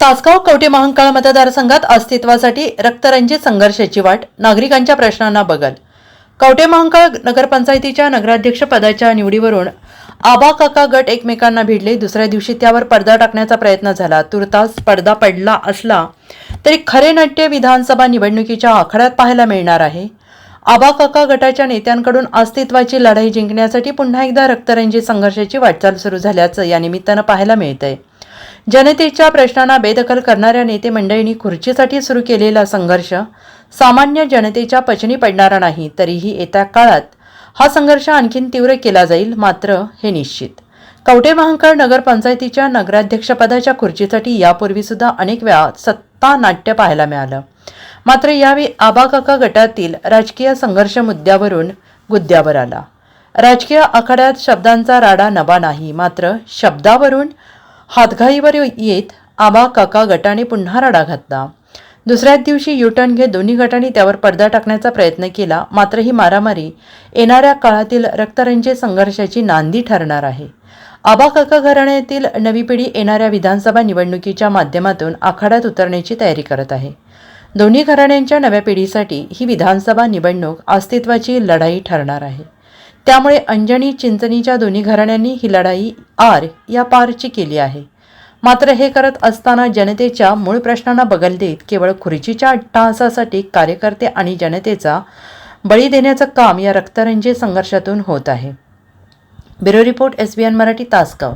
तासगाव कवटे महांकाळ मतदारसंघात अस्तित्वासाठी रक्तरंजित संघर्षाची वाट नागरिकांच्या प्रश्नांना बगल. कवटे महांकाळ नगरपंचायतीच्या नगराध्यक्ष पदाच्या निवडीवरून आबा काका गट एकमेकांना भिडले. दुसऱ्या दिवशी त्यावर पडदा टाकण्याचा प्रयत्न झाला. तुर्तास पडदा पडला असला तरी खरे नाट्य विधानसभा निवडणुकीच्या आखाड्यात पाहायला मिळणार आहे. आबा काका गटाच्या नेत्यांकडून अस्तित्वाची लढाई जिंकण्यासाठी पुन्हा एकदा रक्तरंजित संघर्षाची वाटचाल सुरू झाल्याचं या निमित्तानं पाहायला मिळतंय. जनतेच्या प्रश्नांना बेदखल करणाऱ्या नेते मंडळींनी खुर्चीसाठी सुरू केलेला संघर्ष सामान्य जनतेच्या पचनी पडणारा नाही तरीही येत्या काळात हा संघर्ष आणखीन तीव्र केला जाईल मात्र हे निश्चित. कवटे महांकाळ नगरपंचायतीच्या नगराध्यक्षपदाच्या खुर्चीसाठी यापूर्वी सुद्धा अनेक वेळा सत्ता नाट्य पाहायला मिळालं. मात्र यावेळी आबाकाका गटातील राजकीय संघर्ष मुद्द्यावरून गुद्द्यावर आला. राजकीय आखाड्यात शब्दांचा राडा नवा नाही मात्र शब्दावरून हातघाईवर येत आबा काका गटाने पुन्हा राडा घातला. दुसऱ्याच दिवशी युटर्न घेत दोन्ही गटांनी त्यावर पडदा टाकण्याचा प्रयत्न केला. मात्र ही मारामारी येणाऱ्या काळातील रक्तरंजित संघर्षाची नांदी ठरणार आहे. आबा काका घराण्यातील नवी पिढी येणाऱ्या विधानसभा निवडणुकीच्या माध्यमातून आखाड्यात उतरण्याची तयारी करत आहे. दोन्ही घराण्यांच्या नव्या पिढीसाठी ही विधानसभा निवडणूक अस्तित्वाची लढाई ठरणार आहे. त्यामुळे अंजनी चिंचणीच्या दोन्ही घराण्यांनी ही लढाई आर या पारची केली आहे. मात्र हे करत असताना जनतेच्या मूळ प्रश्नांना बगल देत केवळ खुर्चीच्या अट्टहासासाठी कार्यकर्ते आणि जनतेचा बळी देण्याचं काम या रक्तरंजित संघर्षातून होत आहे. Bureau report S B N Marathi Tasgaon.